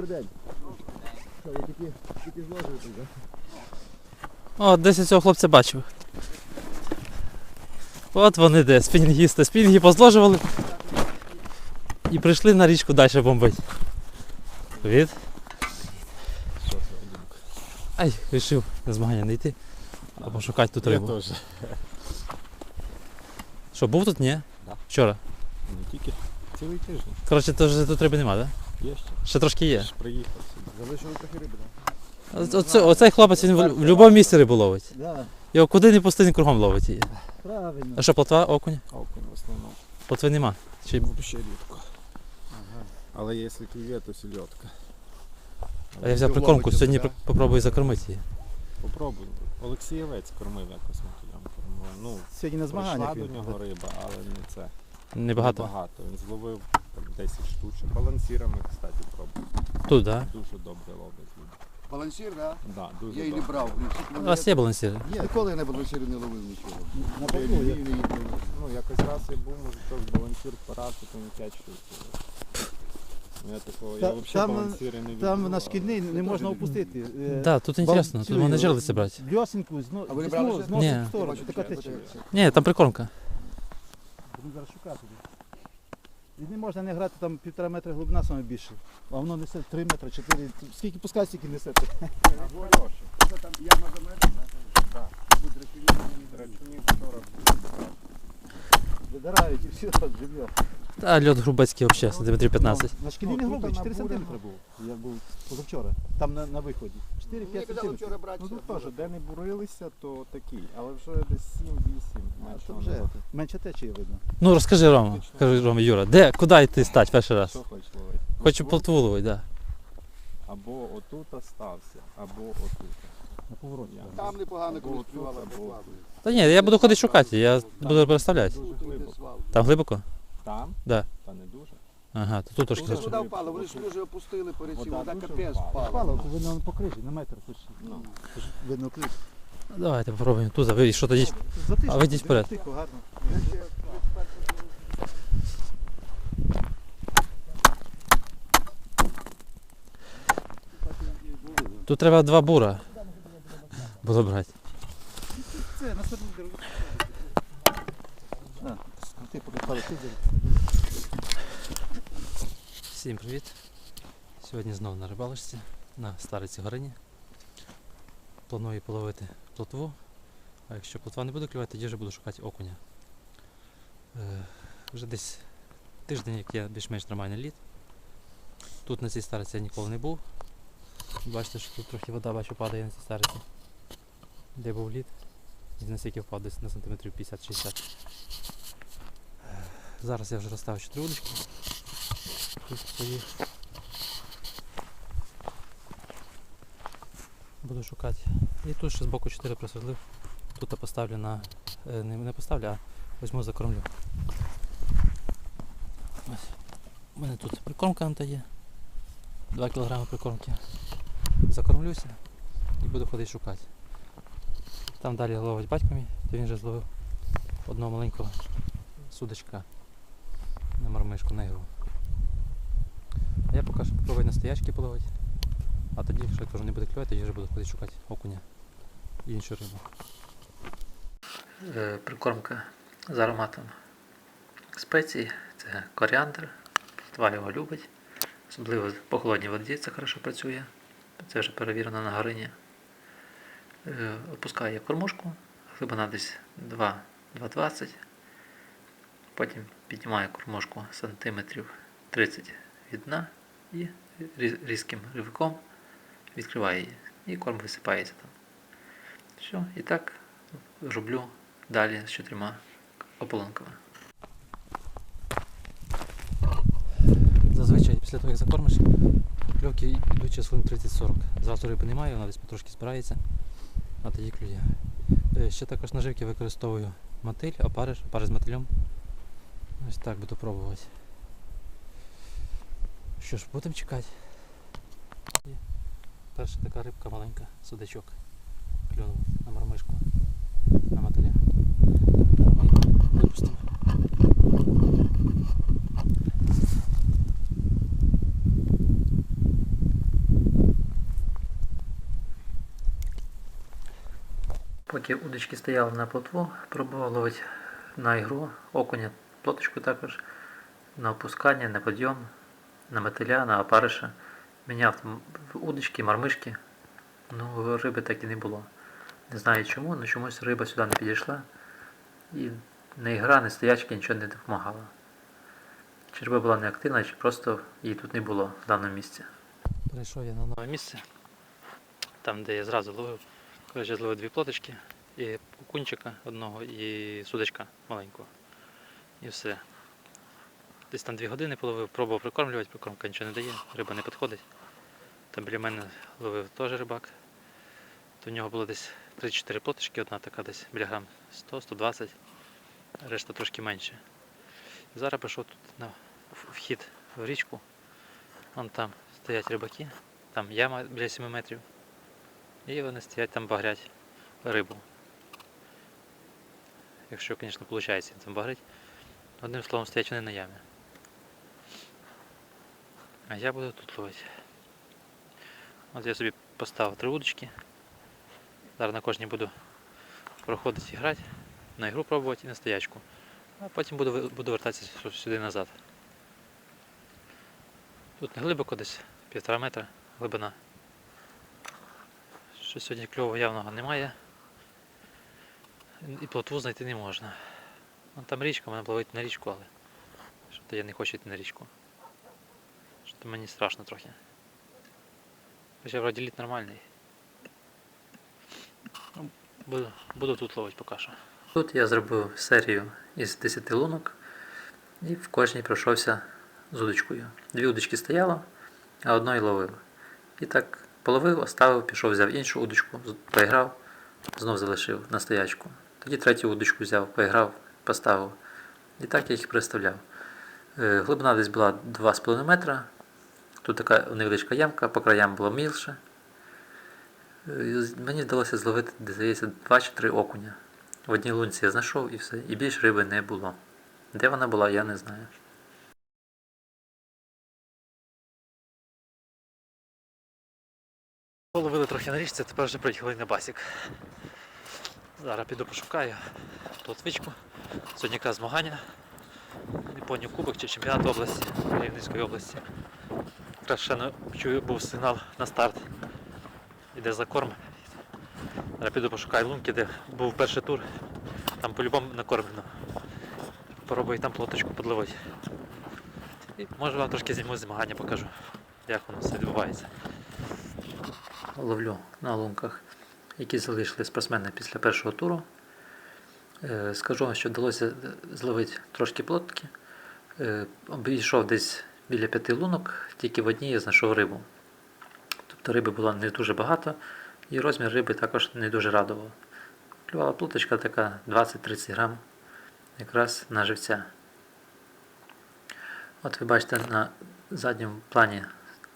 Добрий день. Що, я тільки, тільки зложив тут, да? О, десь я цього хлопця бачив. От вони де, спінінгісти. Спінінги позложували. І прийшли на річку далі це, Вадимко? Ай, вирішив на змагання не йти, а пошукати тут Я рибу. теж. Що, був тут? Ні? Да. Вчора. Не тільки цілий тиждень. Коротше, то вже тут риби нема, так? Є ще. Ще трошки є. Приїхав. Залишили трохи риби, так? Оце, оцей хлопець він в, в будь-якому місці рибу ловить. Да, Його куди не пусти, він кругом ловить її. правильно. А що, плотва, окунь? Окунь в основному. Плотви нема. Чи... Ще рідко. Але якщо клює, то сільотка. А я взяв прикормку, сьогодні пр- попробую закормити її. Попробуй. Олексієвець кормив якось мотилям кормив. Ну, Сьогодні на прийшла до він. нього риба, але не це. Небагато. Багато. Він зловив 10 штучок. Балансірами, кстати, пробував. Тут, так? Дуже добре ловить. Балансір, да? Да, дуже Я і не добре. брав. блін, всі У вас є балансіри? я- Ніколи я на балансірі не ловив нічого. На Я не- не- не- не- Ну, якось раз я був, може, теж балансір парашутом 5 штук. Ну, Я такого, я Та- взагалі там- балансіри не люблю. Там на шкільний не можна опустити. Так, да, тут інтересно, тут вони жерлиці брати. Льосинку зно, А ви не зно- брали ще? зносить Ні. в сторону, така тече. Ні, там прикормка. Будемо зараз шукати. І не можна не грати там півтора метра глибина саме більше. А воно несе 3 метри, 4. Скільки пускай, стільки несе. Це. Там яма за метр? Так. Будь речові, Драчунів 40. Видирають і все, живе. Та льот грубецький взагалі, сантиметрів 15. На шкільні не грубий, 4 набурено. сантиметри був. Я був позавчора. Там на, на виході. 4-5 Мені казали сантиметрів. Ну тут теж, де не бурилися, то такий, але вже десь 7-8 А, менше. то воно вже менше течії видно. Ну розкажи Рома, кажи Рома, Юра, де, куди йти стати перший раз? Що хочеш ловити? Хочу Отут? плотву ловити, да. Або отут остався, або отут. На повороті. Я. Там непогано колись плювала. або Та ні, я буду ходити шукати, я буду переставляти. Там глибоко? Там? Да. Та не дуже. Ага, то тут трошки. Вода впала, вони ж дуже опустили по речі, Вода дуже капець впала. впала. Впало, то видно по крижі, на метр. Хоч, Ну. видно крижі. Давайте попробуємо тут, а ви що тоді? А ви йдіть вперед. Тихо, гарно. Тут треба два бура. Було брати. Це на. А, ти покажи, ти Всім привіт. Сьогодні знову на рибалочці на Стариці Горині. Планую половити плотву, а якщо плотва не буде клювати, тоді вже буду шукати окуня. Е, вже десь тиждень, як я більш-менш нормальний лід. Тут на цій стариці я ніколи не був. Бачите, що тут трохи вода бачу падає на цій стариці. Де був лід. І наскільки впав десь на сантиметрів 50-60. Зараз я вже розставив чотири удочки. Тут. Буду шукати. І тут ще з боку 4 просверлив. Тут поставлю на. е, Не, не поставлю, а візьму закормлю. Ось. У мене тут прикормка на є. 2 кг прикормки. Закормлюся і буду ходити шукати. Там далі ловить батько то він вже зловив одного маленького судочка на мармишку на ігру. А я поки що попробую на стоячки половити. А тоді, якщо я кажу, не буде клювати, тоді вже буду ходити шукати окуня і іншу рибу. Е, Прикормка з ароматом спецій. Це коріандр. Плотва його любить. Особливо по холодній воді це хорошо працює. Це вже перевірено на горині. Е, Опускаю я кормушку, глибина десь 2-2,20. Потім піднімаю кормушку сантиметрів 30 від дна і різким ривком відкриваю її. І корм висипається там. Все, і так роблю далі з чотирма ополонками. Зазвичай після того, як закормиш, кльовки йдуть через хвилин 30-40. Зразу риби немає, вона десь потрошки збирається, а тоді клює. Е, Ще також наживки використовую мотиль, опариш, опариш з мотилем. Ось так буду пробувати. Що ж, будемо чекати. І перша така рибка маленька, судачок. Клюнув на мармишку, на мотиля. Давай випустимо. Поки удочки стояли на плотву, пробував ловити на ігру окуня плоточку також, на опускання, на підйом, на мотиля, на опариша. Міняв удочки, мармишки. Ну, риби так і не було. Не знаю чому, але чомусь риба сюди не підійшла. І не ігра, не стоячки нічого не допомагало. Чи риба була неактивна, чи просто її тут не було в даному місці. Перейшов я на нове місце, там де я зразу ловив. Коротше, зловив дві плоточки, і окунчика одного, і судочка маленького. І все. Десь там дві години половив, пробував прикормлювати, прикормка нічого не дає, риба не підходить. Там біля мене ловив теж рибак. То в нього було десь 3-4 плоточки, одна така десь біля грам 100-120, решта трошки менше. Зараз пішов тут на вхід в річку. Вон там стоять рибаки, там яма біля 7 метрів. І вони стоять там багрять рибу. Якщо, звісно, виходить там багрить. Одним словом, стоять вони на ямі. А я буду тут ловити. От я собі поставив три удочки. Зараз на кожній буду проходити і грати, на ігру пробувати і на стоячку. А потім буду, буду вертатися сюди назад. Тут не глибоко десь півтора метра глибина. Що сьогодні кльового явного немає. І плотву знайти не можна. Вон там річка, мене плавить на річку, але що-то я не хочу йти на річку. Що-то мені страшно трохи. Хоча вроді лід нормальний. Ну, Буду, буду тут ловити поки що. Тут я зробив серію із 10 лунок і в кожній пройшовся з удочкою. Дві удочки стояло, а одної ловив. І так половив, оставив, пішов, взяв іншу удочку, поіграв, знов залишив на стоячку. Тоді третю удочку взяв, поіграв, поставив. І так я їх представляв. Е, Глибина десь була 2,5 метра. Тут така невеличка ямка, по краям було мілше. Е, Мені вдалося зловити, здається, 2 чи 3 окуня. В одній лунці я знайшов і все. І більше риби не було. Де вона була, я не знаю. Половили трохи на річці, тепер вже приїхали на басік. Зараз піду пошукаю плотвичку. Сьогодні якраз змагання. Не пам'ятаю, кубок чи чемпіонат області, Рівненської області. Якраз ще не чую, був сигнал на старт. Іде за корм. Зараз піду пошукаю лунки, де був перший тур. Там по-любому накормлено. Попробую там плоточку подловити. І може вам трошки зніму змагання покажу, як воно все відбувається. Ловлю на лунках, які залишили спортсмени після першого туру. Е, Скажу вам, що вдалося зловити трошки плотки. Е, Обійшов десь біля п'яти лунок, тільки в одній я знайшов рибу. Тобто риби було не дуже багато, і розмір риби також не дуже радував. Клювала плоточка така 20-30 грам, якраз на живця. От ви бачите на задньому плані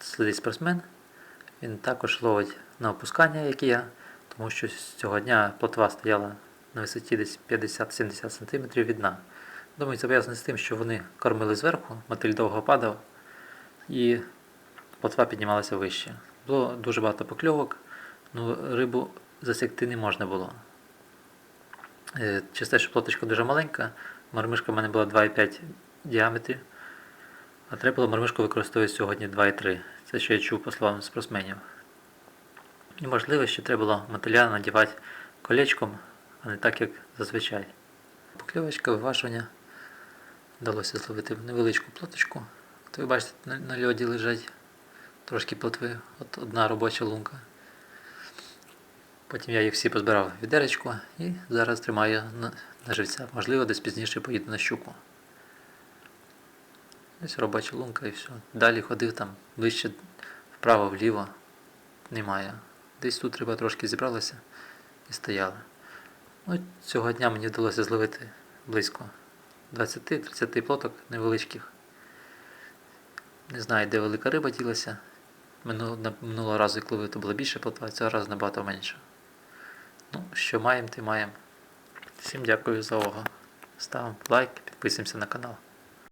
сидить спортсмен. Він також ловить на опускання, як і я, тому що з цього дня плотва стояла на висоті десь 50-70 см від дна. Думаю, це пов'язано з тим, що вони кормили зверху, мотиль довго падав, і плотва піднімалася вище. Було дуже багато покльовок, але рибу засікти не можна було. Е, Через те, що плоточка дуже маленька, мармишка в мене була 2,5 діаметрі, а треба було мармишку використовувати сьогодні 2,3. Це що я чув по словам спортсменів. І можливо, що треба було мотиля надівати колечком, а не так, як зазвичай. Покльовочка, виважування. Вдалося зловити невеличку плоточку. От ви бачите, на, на льоді лежать трошки плотви. От одна робоча лунка. Потім я їх всі позбирав в відеречку і зараз тримаю на, на живця. Можливо, десь пізніше поїду на щуку. Ось робоча лунка і все. Далі ходив там ближче вправо, вліво. Немає. Десь тут риба трошки зібралася і стояла. Ну, цього дня мені вдалося зловити близько 20-30 плоток невеличких. Не знаю, де велика риба ділася. Минулого, разу, як ловив, то було більше плотва, цього разу набагато менше. Ну, що маємо, ти маємо. Всім дякую за увагу. Ставимо лайк, підписуємося на канал.